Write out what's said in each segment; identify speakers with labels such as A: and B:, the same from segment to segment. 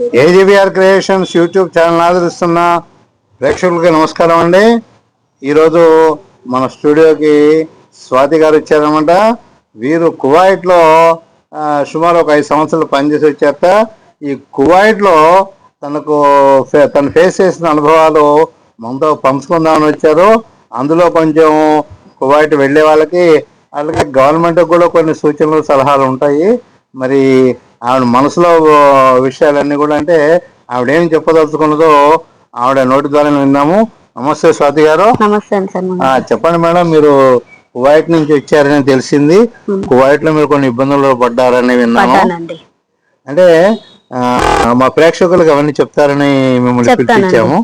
A: AgBr creations YouTube channel ఆదరిస్తున్న ప్రేక్షకులకి నమస్కారం అండి. ఈరోజు మన స్టూడియోకి స్వాతి గారు వచ్చారనమాట వీరు కువైట్లో సుమారు ఒక ఐదు సంవత్సరాలు పనిచేసి వచ్చాక ఈ కువైట్లో తనకు ఫే- తను ఫేస్ చేసిన అనుభవాలు మనతో పంచుకుందామని వచ్చారు. అందులో కొంచెం కువైట్ వెళ్ళే వాళ్ళకి అలాగే గవర్నమెంట్ కూడా కొన్ని సూచనలు సలహాలు ఉంటాయి. మరి ఆవిడ మనసులో విషయాలన్నీ కూడా అంటే ఆవిడ ఏం చెప్పదలుచుకున్నదో ఆవిడ నోటి ద్వారా విన్నాము. నమస్తే స్వాతి గారు.
B: నమస్తే
A: చెప్పండి మేడం మీరు కువైట్ నుంచి వచ్చారని తెలిసింది. కువైట్లో మీరు కొన్ని ఇబ్బందులు పడ్డారని విన్నాము. అంటే మా ప్రేక్షకులకు అవన్నీ చెప్తారని మిమ్మల్ని. పిలిపించాము.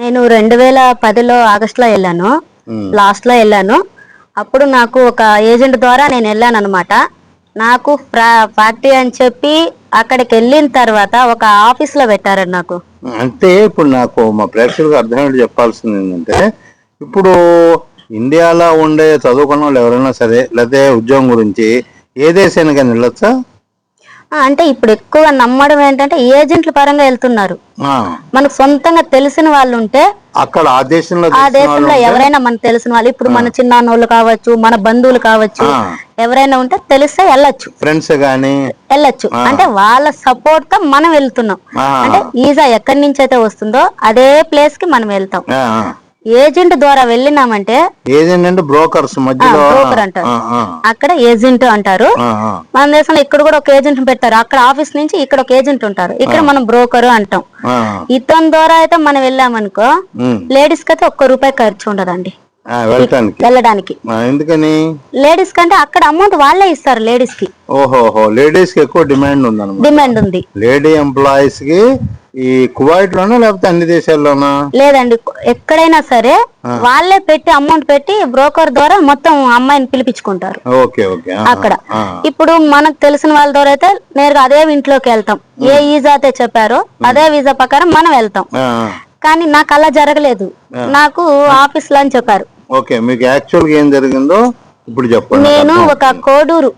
B: నేను రెండు వేల పదిలో ఆగస్ట్లో వెళ్ళాను. లాస్ట్లో వెళ్ళాను. అప్పుడు నాకు ఒక ఏజెంట్ ద్వారా నేను వెళ్ళాను అనమాట నాకు ఫ్యాక్టరీ అని చెప్పి అక్కడికి వెళ్ళిన తర్వాత ఒక ఆఫీస్లో పెట్టారండి నాకు.
A: అంటే ఇప్పుడు నాకు మా ప్రేక్షకులకు అర్థమయ్యేది చెప్పాల్సింది ఏంటంటే ఇప్పుడు ఇండియాలో ఉండే చదువుకున్న వాళ్ళు ఎవరైనా సరే లేకపోతే ఉద్యోగం గురించి ఏ దేశానికైనా వెళ్ళొచ్చా?
B: అంటే ఇప్పుడు ఎక్కువ నమ్మడం ఏంటంటే ఏజెంట్ల పరంగా వెళ్తున్నారు. మనకు సొంతంగా తెలిసిన వాళ్ళు ఉంటే
A: అక్కడ ఆ దేశంలో
B: ఆ దేశంలో ఎవరైనా మనకు తెలిసిన వాళ్ళు ఇప్పుడు మన చిన్నాన్నోళ్ళు కావచ్చు మన బంధువులు కావచ్చు. ఎవరైనా ఉంటే తెలిస్తే వెళ్ళొచ్చు.
A: ఫ్రెండ్స్ కానీ
B: వెళ్ళొచ్చు. అంటే వాళ్ళ సపోర్ట్తో మనం వెళ్తున్నాం. అంటే ఈజా ఎక్కడి నుంచి అయితే వస్తుందో అదే ప్లేస్కి మనం వెళ్తాం. ఏజెంట్ ద్వారా వెళ్ళినామంటే
A: ఏదేంటంటే బ్రోకర్స్ మధ్యలో
B: బ్రోకర్ అంటారు. అక్కడ ఏజెంట్ అంటారు. మన దేశంలో ఇక్కడ కూడా ఒక ఏజెంట్ పెడతారు. అక్కడ ఆఫీస్ నుంచి ఇక్కడ ఒక ఏజెంట్ ఉంటారు. ఇక్కడ మనం బ్రోకర్ అంటాం. ఇతని ద్వారా అయితే మనం వెళ్ళామనుకో. లేడీస్కి అయితే ఒక్క రూపాయి ఖర్చు ఉండదండి. వెళ్ళడానికి.
A: ఎందుకని?
B: లేడీస్ కంటే అక్కడ అమౌంట్ వాళ్ళే ఇస్తారు లేడీస్కి
A: ఓహోహో లేడీస్కి ఎక్కువ డిమాండ్ ఉందన్నమాట.
B: డిమాండ్ ఉంది.
A: లేడీ ఎంప్లాయీస్కి ఈ కువైట్ లోనా లేకపోతే అన్ని దేశాల్లోనా?
B: లేదండి ఎక్కడైనా సరే వాళ్ళే పెట్టి అమౌంట్ పెట్టి బ్రోకర్ ద్వారా మొత్తం అమ్మాయిని పిలిపించుకుంటారు.
A: Okay okay.
B: అక్కడ. ఇప్పుడు మనకు తెలిసిన వాళ్ళ ద్వారా అయితే నేరుగా అదే ఇంట్లోకి వెళ్తాం. ఏ వీసా అయితే చెప్పారో అదే వీసా ప్రకారం మనం వెళ్తాం. కానీ నాకు అలా జరగలేదు. నాకు ఆఫీస్లో అని చెప్పారు.
A: ఓకే మీకు యాక్చువల్గా ఏం జరిగిందో ఇప్పుడు చెప్పండి.
B: నేను ఒక కోడూరు.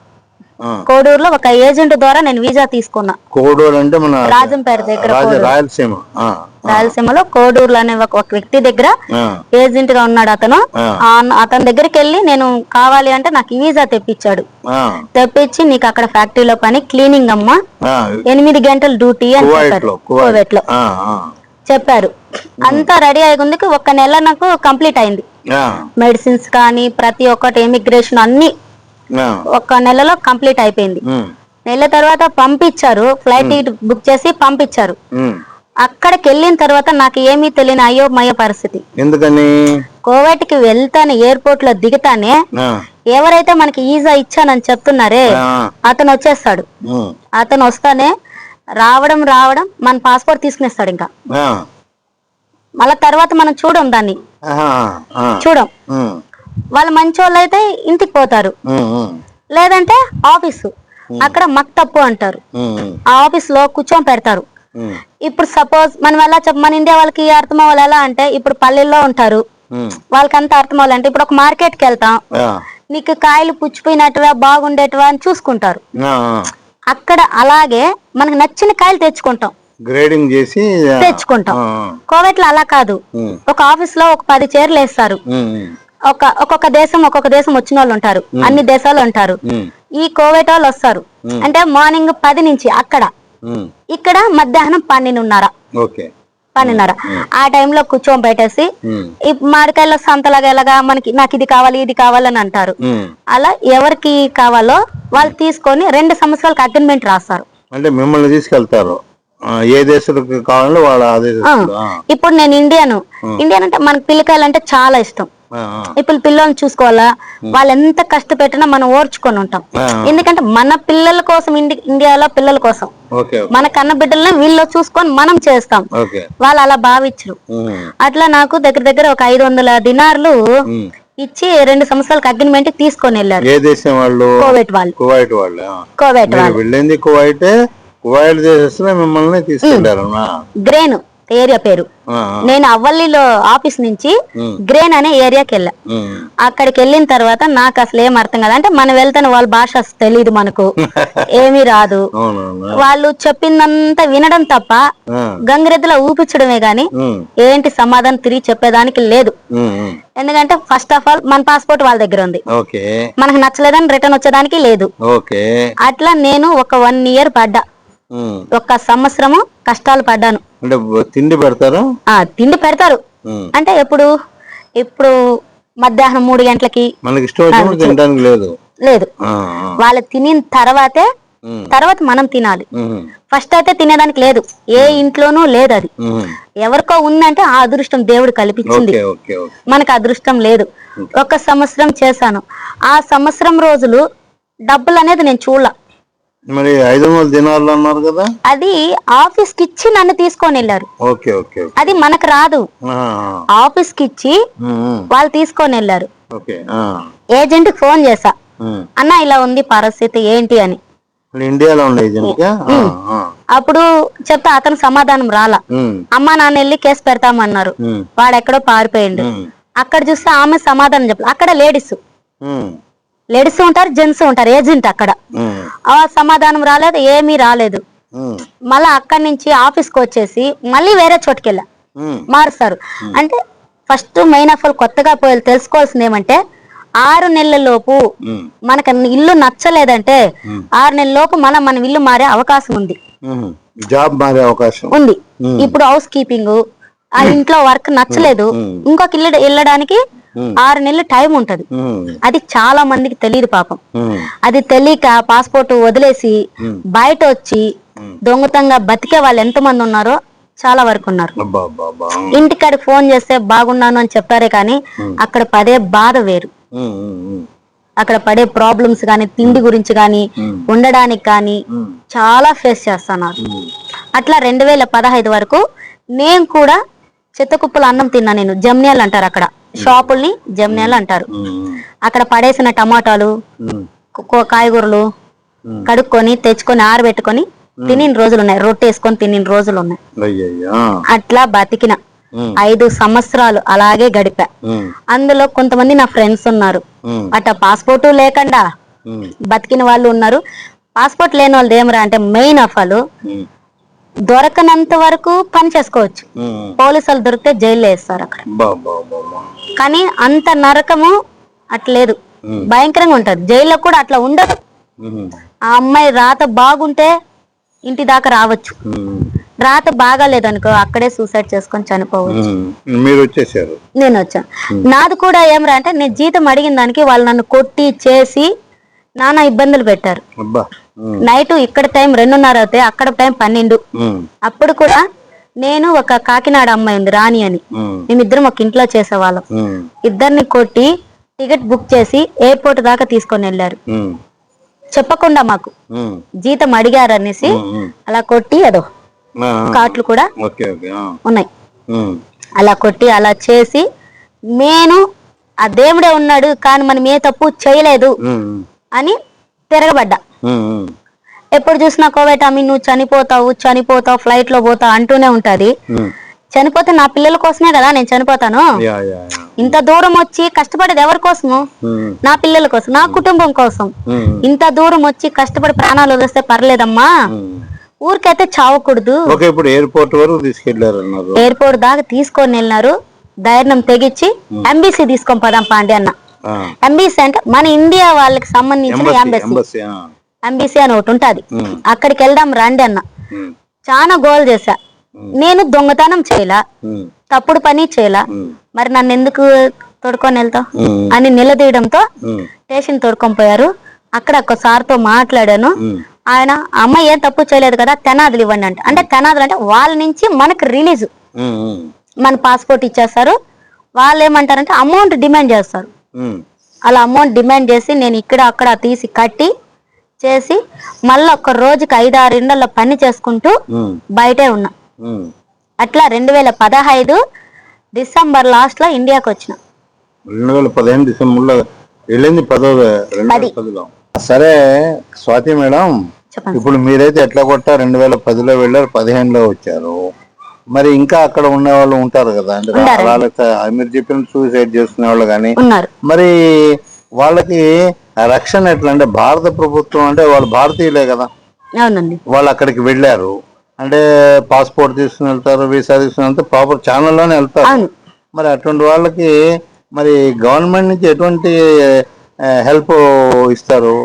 B: కోడూరులో ఒక ఏజెంట్ ద్వారా నేను వీసా తీసుకున్నా.
A: కోడూరు అంటే మన
B: రాజంపేట దగ్గర
A: రాయలసీమ.
B: రాయలసీమలో కోడూరులో అనే ఒక ఒక వ్యక్తి దగ్గర ఏజెంట్గా ఉన్నాడు అతను. అతని దగ్గరికి వెళ్ళి నేను కావాలి అంటే నాకు వీసా తెప్పించాడు. తెప్పించి నీకు అక్కడ ఫ్యాక్టరీలో పని క్లీనింగ్ అమ్మా. ఎనిమిది గంటల డ్యూటీ అని చెప్పారు
A: కువైట్లో
B: చెప్పారు. అంతా రెడీ అయ్యిందికి ఒక్క నెల నాకు కంప్లీట్ అయింది. మెడిసిన్స్ కానీ ప్రతి ఒక్కటి ఇమిగ్రేషన్ అన్ని
A: ఆ,
B: ఒక్క నెలలో కంప్లీట్ అయిపోయింది. నెల తర్వాత పంపించారు ఫ్లైట్ టికెట్ బుక్ చేసి పంపించారు. అక్కడికి వెళ్ళిన తర్వాత నాకు ఏమీ తెలియని అయోమయ పరిస్థితి.
A: ఎందుకని?
B: కోవైట్కి వెళ్తానే ఎయిర్పోర్ట్లో దిగుతానే ఎవరైతే మనకి ఈజా ఇచ్చానని చెప్తున్నారే అతను వచ్చేస్తాడు. అతను వస్తానే రావడం రావడం మన పాస్పోర్ట్ తీసుకునేస్తాడు ఇంకా. మళ్ళా తర్వాత మనం చూడం దాన్ని. చూడం. వాళ్ళు మంచి వాళ్ళు అయితే ఇంటికి పోతారు లేదంటే ఆఫీసు. అక్కడ మక్తప్పు అంటారు. ఆ ఆఫీస్లో కూర్చొని పెడతారు. ఇప్పుడు సపోజ్ మనం ఎలా చెప్ప మన ఇండియా వాళ్ళకి అర్థం అవ్వాలి ఎలా అంటే ఇప్పుడు పల్లెల్లో ఉంటారు. వాళ్ళకి అంత అర్థం అవ్వాలంటే ఇప్పుడు ఒక మార్కెట్కి వెళ్తాం నీకు కాయలు పుచ్చిపోయినట్టువా బాగుండేటివా అని చూసుకుంటారు. అక్కడ అలాగే మనకు నచ్చిన కాయలు తెచ్చుకుంటాం.
A: గ్రేడింగ్ చేసి
B: తెచ్చుకుంటాం. కోవిడ్లో అలా కాదు. ఒక ఆఫీస్లో ఒక పది చైర్లు వేస్తారు. ఒక ఒక్కొక్క దేశం ఒక్కొక్క దేశం వచ్చిన వాళ్ళు ఉంటారు అన్ని దేశాలు ఉంటారు. ఈ కోవిడ్ వాళ్ళు వస్తారు. అంటే మార్నింగ్ పది నుంచి అక్కడ. ఇక్కడ మధ్యాహ్నం పన్నెండున్నర. పన్నెండున్నర. ఆ టైంలో కూర్చొని పెట్టేసి ఈ మామిడికాయల సంతలాగా ఎలాగా మనకి నాకు ఇది కావాలి ఇది కావాలని అంటారు. అలా ఎవరికి కావాలో వాళ్ళు తీసుకొని రెండు సంవత్సరాలకు అగ్రిమెంట్ రాస్తారు.
A: అంటే మిమ్మల్ని తీసుకెళ్తారు. ఏ దేశాలకు కావాలో వాళ్ళ
B: ఇప్పుడు నేను ఇండియన్. ఇండియన్ అంటే మనకి పిల్లకాయలు అంటే చాలా ఇష్టం. ఇప్పుడు పిల్లల్ని చూసుకోవాలా? వాళ్ళు ఎంత కష్టపెట్టినా మనం ఓర్చుకొని ఉంటాం. ఎందుకంటే మన పిల్లల కోసం ఇండి ఇండియాలో పిల్లల కోసం. మన కన్న బిడ్డల్ని వీళ్ళు చూసుకొని మనం చేస్తాం. వాళ్ళు అలా భావించరు. అట్లా నాకు దగ్గర దగ్గర ఒక ఐదు వందల దినార్లు. ఇచ్చి రెండు సంవత్సరాలకు అగ్రిమెంట్ తీసుకొని వెళ్ళారు.
A: ఏ దేశం వాళ్ళు?
B: కోవిడ్ వాళ్ళు.
A: కువైట్ వాళ్ళు?
B: వాళ్ళు.
A: వెళ్ళింది కువైటే కువైట్ దేశంలో మిమ్మల్ని తీసుకెళ్ళారు
B: గ్రెయిన్ ఏరియా పేరు. నేను అవ్వల్లిలో ఆఫీస్ నుంచి గ్రేన్ అనే ఏరియాకి వెళ్ళా. అక్కడికి వెళ్ళిన తర్వాత నాకు అసలు ఏం అర్థం కాదు. అంటే మనం వెళ్తాను వాళ్ళ భాష తెలియదు మనకు. ఏమీ రాదు. వాళ్ళు చెప్పిందంతా వినడం తప్ప గంగిరెద్దులో ఊపించడమే గాని ఏంటి సమాధానం తిరిగి చెప్పేదానికి లేదు. ఎందుకంటే ఫస్ట్ ఆఫ్ ఆల్ మన పాస్పోర్ట్ వాళ్ళ దగ్గర ఉంది. మనకు నచ్చలేదని రిటర్న్ వచ్చేదానికి లేదు. అట్లా నేను ఒక వన్ ఇయర్ పడ్డా. ఒక సంవత్సరము కష్టాలు పడ్డాను.
A: అంటే తిండి పెడతారా?
B: ఆ తిండి పెడతారు. అంటే ఎప్పుడు? ఇప్పుడు మధ్యాహ్నం మూడు గంటలకి
A: మనకి తినడానికి లేదు.
B: లేదు. వాళ్ళు తినిన తర్వాతే తర్వాత మనం తినాలి. ఫస్ట్ అయితే తినేదానికి లేదు. ఏ ఇంట్లోనూ లేదు అది. ఎవరికో ఉందంటే ఆ అదృష్టం దేవుడు కల్పించింది. మనకు అదృష్టం లేదు. ఒక సంవత్సరం చేశాను. ఆ సంవత్సరం రోజులు డబ్బులు అనేది నేను చూడలా.
A: మరి ఐదు వందల దినాలు అన్నారు కదా?
B: అది ఆఫీస్కి ఇచ్చి నన్ను తీసుకొని వెళ్ళారు.
A: Okay okay okay.
B: అది మనకు రాదు. ఆఫీస్కి ఇచ్చి. వాళ్ళు తీసుకొని వెళ్ళారు. ఏజెంట్కి ఫోన్ చేశా.
A: ఉమ్.
B: అన్న ఇలా ఉంది పరిస్థితి ఏంటి అని.
A: ఇండియాలో
B: అప్పుడు చెప్తే అతను సమాధానం రాలా. అమ్మా నాన్న వెళ్ళి కేసు పెడతామన్నారు. వాడెక్కడో పారిపోయిండు. అక్కడ చూస్తే ఆమె సమాధానం చెప్పలేదు అక్కడ లేడీస్. లేడీస్ ఉంటారు జెంట్స్ ఉంటారు ఏజెంట్ అక్కడ. ఆ సమాధానం రాలేదు ఏమీ రాలేదు. మళ్ళీ అక్కడి నుంచి ఆఫీస్కి వచ్చేసి మళ్ళీ వేరే చోటుకెళ్ళా. మారుస్తారు. అంటే ఫస్ట్ మెయిన్ ఆఫ్ ఆల్ కొత్తగా పోయి తెలుసుకోవాల్సింది ఏమంటే ఆరు నెలల లోపు మనకు ఇల్లు నచ్చలేదంటే ఆరు నెలల లోపు మళ్ళీ మన ఇల్లు మారే అవకాశం ఉంది.
A: జాబ్ మారే అవకాశం.
B: ఉంది. ఇప్పుడు హౌస్ కీపింగ్ ఆ ఇంట్లో వర్క్ నచ్చలేదు. ఇంకొక ఇల్లు వెళ్ళడానికి ఆరు నెలలు టైం ఉంటది. అది చాలా మందికి తెలియదు పాపం. అది తెలియక పాస్పోర్ట్ వదిలేసి బయట వచ్చి దొంగతంగా బతికే వాళ్ళు ఎంతమంది ఉన్నారో చాలా వరకు ఉన్నారు. ఇంటికాడ ఫోన్ చేస్తే బాగున్నాను అని చెప్పారే కానీ అక్కడ పడే బాధ వేరు. అక్కడ పడే ప్రాబ్లమ్స్ కానీ తిండి గురించి కానీ ఉండడానికి కానీ చాలా ఫేస్ చేస్తున్నారు. అట్లా రెండు వేల పదహైదు వరకు నేను కూడా చెత్తకుప్పలు అన్నం తిన్నా నేను. జమ్నియాలు అంటారు అక్కడ. షాపుల్ని జమ్నియాలు అంటారు. అక్కడ పడేసిన టమాటాలు కాయగూరలు. కడుక్కొని తెచ్చుకొని ఆరబెట్టుకొని తినిన రోజులు ఉన్నాయి రొట్టె వేసుకొని తినిన రోజులు ఉన్నాయి అట్లా బతికిన ఐదు సంవత్సరాలు అలాగే గడిపా. అందులో కొంతమంది నా ఫ్రెండ్స్ ఉన్నారు. అట్ట పాస్పోర్ట్ లేకుండా బతికిన వాళ్ళు ఉన్నారు. పాస్పోర్ట్ లేని వాళ్ళు ఏమరా అంటే మెయిన్ ఆఫ్ దొరకనంత వరకు పని చేసుకోవచ్చు. పోలీసులు దొరికితే జైల్లో వేస్తారు అక్కడ. కానీ అంత నరకము అట్లేదు. భయంకరంగా ఉంటది. జైల్లో కూడా అట్లా ఉండదు. ఆ అమ్మాయి రాత బాగుంటే ఇంటి దాకా రావచ్చు. రాత బాగాలేదనుకో అక్కడే సూసైడ్ చేసుకొని చనిపోవచ్చు.
A: ఉమ్. మీరు వచ్చేసారు.
B: నేను వచ్చాను నాది కూడా ఏమరా అంటే నేను జీతం అడిగిన దానికి వాళ్ళు నన్ను కొట్టి చేసి నానా ఇబ్బందులు పెట్టారు. నైట్ ఇక్కడ టైం రెండున్నర అవుతాయి అక్కడ టైం పన్నెండు. అప్పుడు కూడా నేను ఒక కాకినాడ అమ్మాయి ఉంది రాణి అని. మేమిద్దరం ఒక ఇంట్లో చేసేవాళ్ళం. ఇద్దరిని కొట్టి టికెట్ బుక్ చేసి ఎయిర్పోర్ట్ దాకా తీసుకొని వెళ్ళారు. చెప్పకుండా మాకు జీతం అడిగారు అనేసి. అలా కొట్టి అదో కాట్లు కూడా ఉన్నాయి. అలా కొట్టి అలా చేసి నేను ఆ దేవుడే ఉన్నాడు కానీ మనం ఏ తప్పు చేయలేదు అని తిరగబడ్డా. ఎప్పుడు చూసినా కోవేట అమ్మి నువ్వు చనిపోతావు చనిపోతావు ఫ్లైట్లో పోతావు అంటూనే ఉంటది. చనిపోతే నా పిల్లల కోసమే కదా నేను చనిపోతాను. ఇంత దూరం వచ్చి కష్టపడేది ఎవరి కోసము? నా పిల్లల కోసం నా కుటుంబం కోసం. ఇంత దూరం వచ్చి కష్టపడి ప్రాణాలు వదిలేస్తే పర్లేదమ్మా. ఊరికైతే చావకూడదు.
A: ఇప్పుడు ఎయిర్పోర్ట్ వరకు తీసుకెళ్ళారు
B: ఎయిర్పోర్ట్ దాకా తీసుకొని వెళ్ళినారు. ధైర్యం తెగించి ఎంబీసీ తీసుకొని పదాం పాండే అన్న ఎంబీసీ అంటే మన ఇండియా వాళ్ళకి సంబంధించిన
A: ఎంబసీ
B: ఎంబసీ అని ఒకటి ఉంటది. అక్కడికి వెళ్దాం రండి అన్న. చాలా గోల్ చేశా. నేను దొంగతనం చేయలా? తప్పుడు పని చేయలా? మరి నన్ను ఎందుకు తోడుకొని వెళ్తావు? అని నిలదీయడంతో స్టేషన్ తోడుకొని పోయారు. అక్కడ ఒక సార్తో మాట్లాడాను. ఆయన అమ్మాయి ఏం తప్పు చేయలేదు కదా తెనాదులు ఇవ్వండి అంటే. అంటే తెనాదులు అంటే వాళ్ళ నుంచి మనకు రిలీజ్. మన పాస్పోర్ట్ ఇచ్చేస్తారు. వాళ్ళు ఏమంటారంటే అమౌంట్ డిమాండ్ చేస్తారు. అలా అమౌంట్ డిమాండ్ చేసి నేను ఇక్కడ అక్కడ తీసి కట్టి చేసి మళ్ళీ ఒక రోజుకి ఐదు ఆరు ఇండ్లలో పని చేసుకుంటూ బయటే ఉన్నా. అట్లా రెండు వేల పదహైదు డిసెంబర్ లాస్ట్లో ఇండియాకి వచ్చిన.
A: రెండు వేల పదిహేను డిసెంబర్లో వెళ్ళింది పదో పదిలో. సరే స్వాతి మేడం ఇప్పుడు మీరైతే ఎట్లా కొట్టా రెండు వేల పదిలో వెళ్ళారు పదిహేనులో వచ్చారు. మరి ఇంకా అక్కడ ఉన్న వాళ్ళు ఉంటారు కదా? అంటే మీరు చెప్పిన సూసైడ్ చేసుకునే వాళ్ళు కానీ మరి వాళ్ళకి రక్షణ ఎట్లా అంటే భారత ప్రభుత్వం అంటే వాళ్ళు భారతీయులే కదా.
B: అవునండి.
A: వాళ్ళు అక్కడికి వెళ్ళారు. అంటే పాస్పోర్ట్ తీసుకుని వెళ్తారు వీసా తీసుకుని వెళ్తే ప్రాపర్ ఛానల్లోనే వెళ్తారు. మరి అటువంటి వాళ్ళకి మరి గవర్నమెంట్ నుంచి ఎటువంటి హెల్ప్ ఇస్తారు?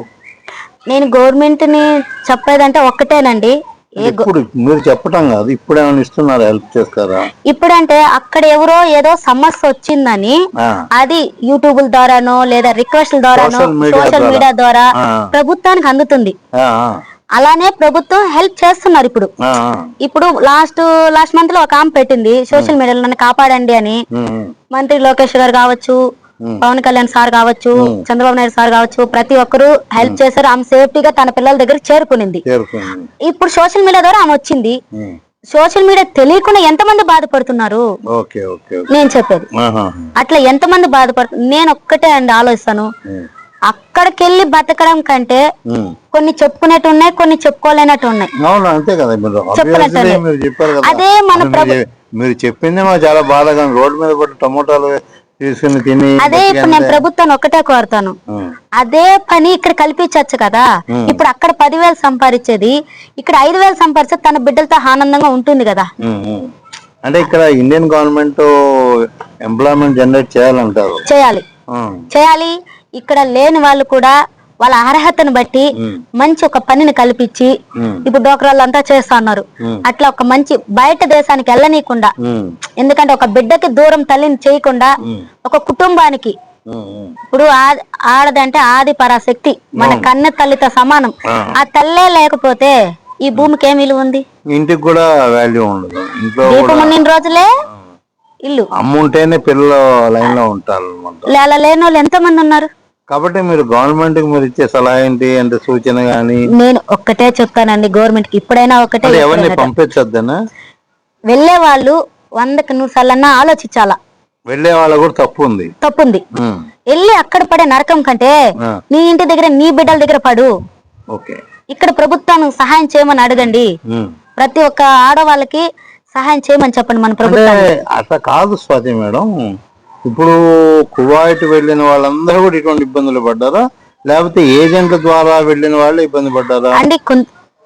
B: నేను గవర్నమెంట్ని చెప్పేదంటే ఒక్కటేనండి.
A: ఇప్పుడు మీరు చెప్పటం కాదు. ఇప్పుడు ఏమైనా ఇస్తున్నారు హెల్ప్ చేస్తారా?
B: ఇప్పుడంటే అక్కడ ఎవరో ఏదో సమస్య వచ్చిందని అది యూట్యూబ్ ద్వారానో లేదా రిక్వెస్ట్ల ద్వారానో సోషల్. మీడియా ద్వారా. ప్రభుత్వానికి అందుతుంది. అలానే ప్రభుత్వం హెల్ప్ చేస్తున్నారు ఇప్పుడు. ఇప్పుడు లాస్ట్ లాస్ట్ మంత్లో ఒక ఆమె పెట్టింది సోషల్ మీడియాలో నన్ను కాపాడండి అని. మంత్రి లోకేష్ గారు కావచ్చు. పవన్ కళ్యాణ్ సార్ కావచ్చు చంద్రబాబు నాయుడు సార్ కావచ్చు ప్రతి ఒక్కరు హెల్ప్ చేశారు. ఆమె సేఫ్టీగా తన పిల్లల దగ్గర చేరుకునింది. ఇప్పుడు సోషల్ మీడియా ద్వారా ఆమె వచ్చింది. సోషల్ మీడియా తెలియకుండా ఎంతమంది బాధపడుతున్నారు? నేను చెప్పేది. అట్లా ఎంతమంది బాధపడుతున్నారు నేను ఒక్కటే అండి ఆలోచిస్తాను. అక్కడికి వెళ్ళి బతకడం కంటే. కొన్ని చెప్పుకునేట్టు ఉన్నాయి కొన్ని చెప్పుకోలేనట్టు ఉన్నాయి. అదే మన
A: మీరు చెప్పిందే మాకు చాలా బాధగా. రోడ్డు మీద పడి టమోటాలు తీసుకుని తిని
B: అదే ఇప్పుడు నేను ప్రభుత్వాన్ని ఒకటే కోరుతాను. అదే పని ఇక్కడ కల్పించవచ్చు కదా. ఇప్పుడు అక్కడ పదివేలు సంపాదించేది ఇక్కడ ఐదు వేలు సంపాదిస్తే తన బిడ్డలతో ఆనందంగా ఉంటుంది కదా.
A: అంటే ఇక్కడ ఇండియన్ గవర్నమెంట్ ఎంప్లాయ్మెంట్ జనరేట్ చేయాలంటారు.
B: చేయాలి. చేయాలి. ఇక్కడ లేని వాళ్ళు కూడా వాళ్ళ అర్హతను బట్టి మంచి ఒక పనిని కల్పించి ఇప్పుడు డోక్రాలు అంతా చేస్తా ఉన్నారు. అట్లా ఒక మంచి బయట దేశానికి వెళ్ళనీయకుండా ఎందుకంటే ఒక బిడ్డకి దూరం తల్లిని చేయకుండా ఒక కుటుంబానికి. ఇప్పుడు ఆడదంటే ఆది పరాశక్తి మన కన్న తల్లితో సమానం.
A: ఆ.
B: తల్లే లేకపోతే ఈ భూమికి ఏం విలువ ఉంది?
A: ఇంటికి కూడా వాల్యూ ఉండదు. ఇంట్లో
B: దీపం ఉన్న రోజులే ఇల్లు.
A: అమ్మ ఉంటేనే పిల్లలు లైన్లో ఉంటారు అనమాట
B: లేల లేని వాళ్ళు ఎంత మంది ఉన్నారు?
A: కాబట్టి మీరు గవర్నమెంట్కి మీరు ఇచ్చే సలహా ఏంటి? అంటే సూచన గాని?
B: నేను ఒక్కటే చెప్తానండి గవర్నమెంట్కి ఇప్పుడైనా ఒకటే
A: అంటే ఎవరిని పంపించొద్దనా?
B: వెళ్ళే వాళ్ళు వందకి నూరు సార్లన్నా ఆలోచించాలా?
A: వెళ్ళే వాళ్ళ కూడా తప్పు ఉంది
B: తప్పుంది.
A: ఉమ్,
B: వెళ్ళి అక్కడ పడే నరకం కంటే
A: ఆ,
B: నీ ఇంటి దగ్గర నీ బిడ్డల దగ్గర పడు.
A: ఓకే.
B: ఇక్కడ ప్రభుత్వాన్ని సహాయం చేయమని అడగండి.
A: ఉమ్.
B: ప్రతి ఒక్క ఆడవాళ్ళకి సహాయం చేయమని చెప్పండి మన
A: అంటే
B: ప్రభుత్వం
A: అట్లా కాదు స్వాతి మేడం. ఇప్పుడు కువైట్ వెళ్ళిన వాళ్ళందరూ కూడా ఇటువంటి ఇబ్బందులు పడ్డారా? లేకపోతే ఏజెంట్ల ద్వారా వెళ్ళిన వాళ్ళు ఇబ్బంది పడ్డారా?
B: అంటే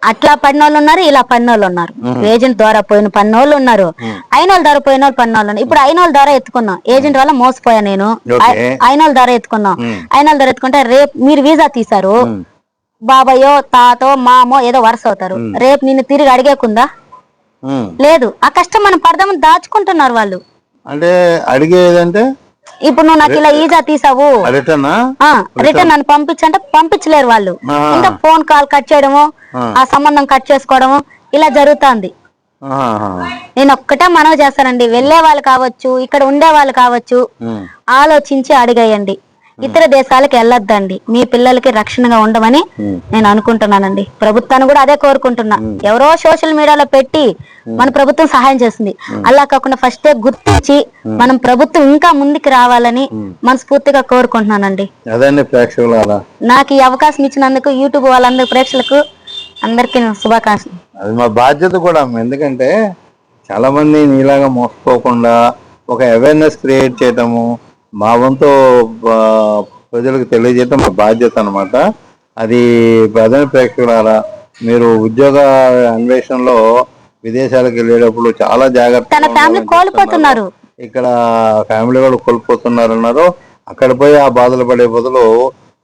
B: అట్లా పడిన వాళ్ళు ఉన్నారు ఇలా పడిన వాళ్ళు ఉన్నారు ఏజెంట్ ద్వారా పోయిన పడిన వాళ్ళు ఉన్నారు. అయిన వాళ్ళ ద్వారా పోయిన వాళ్ళు పడిన వాళ్ళు ఉన్నారు. ఇప్పుడు అయిన వాళ్ళ ద్వారా ఎత్తుకున్నాం. ఏజెంట్ వల్ల మోసపోయా నేను?
A: ఓకే.
B: అయిన వాళ్ళ ద్వారా ఎత్తుకున్నాం.
A: ఉమ్.
B: అయిన వాళ్ళ ద్వారా ఎత్తుకుంటే రేపు మీరు వీసా
A: ఉమ్,
B: బాబాయో తాతో మామో ఏదో వరుస అవుతారు. రేపు నిన్ను తిరిగి అడిగేకుందా. లేదు. ఆ కష్టం మనం పడదామని దాచుకుంటున్నారు వాళ్ళు.
A: అంటే అడిగేదంటే
B: ఇప్పుడు నువ్వు నాకు ఇలా ఈజా తీసావు
A: రిటర్నా
B: ఆ రిటర్న్ నన్ను పంపించంటే పంపించలేరు వాళ్ళు. ఇంకా ఫోన్ కాల్ కట్ చేయడము
A: ఆ.
B: సంబంధం కట్ చేసుకోవడము ఇలా జరుగుతుంది. నేను ఒక్కటే మనవి చేస్తానండి వెళ్ళే వాళ్ళు కావచ్చు ఇక్కడ ఉండే వాళ్ళు కావచ్చు. ఆలోచించి అడిగేయండి ఇతర దేశాలకు వెళ్ళొద్దండి. మీ పిల్లలకి రక్షణగా ఉండమని. నేను అనుకుంటున్నానండి. ప్రభుత్వాన్ని కూడా అదే కోరుకుంటున్నా. ఎవరో సోషల్ మీడియాలో పెట్టి మన ప్రభుత్వం సహాయం చేస్తుంది. అలా కాకుండా ఫస్టే గుర్తించి మనం ప్రభుత్వం ఇంకా ముందుకు రావాలని మనస్ఫూర్తిగా కోరుకుంటున్నానండి. నాకు ఈ అవకాశం ఇచ్చినందుకు యూట్యూబ్ వాళ్ళందరి ప్రేక్షకులకు అందరికీ శుభాకాంక్షలు.
A: అది మా బాధ్యత కూడా. ఎందుకంటే చాలా మంది నీలాగా మోసపోకుండా ఒక అవేర్నెస్ క్రియేట్ చేయటము మా వంతు ప్రజలకు తెలియజేయటం మా బాధ్యత అన్నమాట. అది ప్రధాన ప్రేక్షకులారా మీరు ఉద్యోగ అన్వేషణలో విదేశాలకు వెళ్ళేటప్పుడు చాలా జాగ్రత్త ఇక్కడ ఫ్యామిలీ కూడా కోల్పోతున్నారు. అన్నారు అక్కడ పోయి ఆ బాధలు పడే బదులు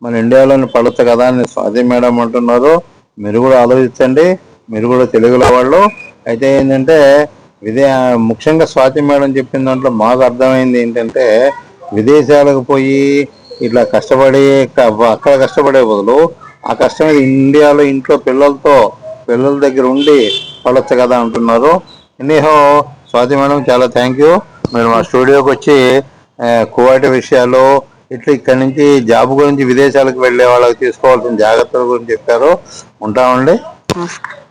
A: మన ఇండియాలోని పడచ్చు కదా అని స్వాతి మేడం అంటున్నారు. మీరు కూడా ఆలోచించండి. మీరు కూడా తెలుగులో వాళ్ళు అయితే ఏంటంటే విదే ముఖ్యంగా స్వాతి మేడం చెప్పిన దాంట్లో మాకు అర్థమైంది ఏంటంటే విదేశాలకు పోయి ఇట్లా కష్టపడి అక్కడ కష్టపడే బదులు ఆ కష్టం ఇండియాలో ఇంట్లో పిల్లలతో పిల్లల దగ్గర ఉండి పడవచ్చు కదా అంటున్నారు. ఎనీహో స్వాతి మేడం చాలా థ్యాంక్ యూ మీరు మా స్టూడియోకి వచ్చి ఆ, విషయాలు ఇట్లా ఇక్కడ నుంచి జాబ్ గురించి విదేశాలకు వెళ్ళే వాళ్ళకి తీసుకోవాల్సిన జాగ్రత్తల గురించి చెప్పారు. ఉంటామండి.
B: నమస్కారం.